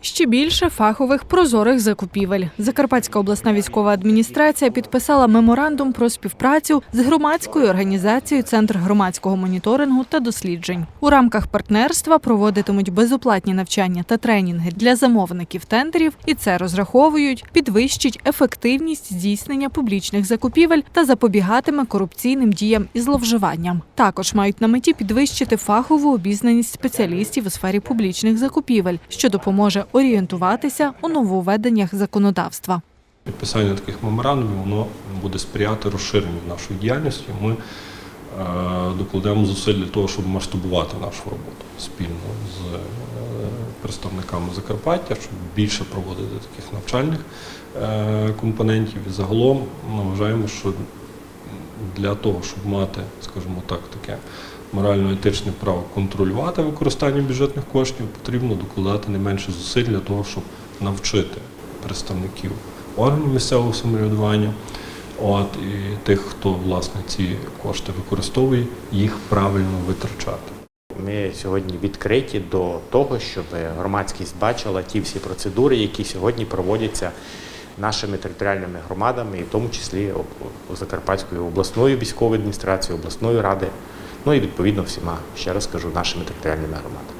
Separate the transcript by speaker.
Speaker 1: Ще більше фахових прозорих закупівель. Закарпатська обласна військова адміністрація підписала меморандум про співпрацю з громадською організацією Центр громадського моніторингу та досліджень. У рамках партнерства проводитимуть безоплатні навчання та тренінги для замовників тендерів, і це розраховують, підвищить ефективність здійснення публічних закупівель та запобігатиме корупційним діям і зловживанням. Також мають на меті підвищити фахову обізнаність спеціалістів у сфері публічних закупівель, що допоможе орієнтуватися у нововведеннях законодавства.
Speaker 2: Підписання таких меморандумів воно буде сприяти розширенню нашої діяльності. Ми е, докладемо зусиль для того, щоб масштабувати нашу роботу спільно з е, представниками Закарпаття, щоб більше проводити таких навчальних е, компонентів. І загалом ми вважаємо, що для того, щоб мати, скажімо так, таке морально-етичне право контролювати використання бюджетних коштів, потрібно докладати не менше зусиль для того, щоб навчити представників органів місцевого самоврядування, от і тих, хто власне ці кошти використовує, їх правильно витрачати.
Speaker 3: Ми сьогодні відкриті до того, щоб громадськість бачила ті всі процедури, які сьогодні проводяться нашими територіальними громадами, і в тому числі Закарпатською обласною військовою адміністрацією, обласною ради, ну і відповідно всіма, ще раз кажу, нашими територіальними громадами.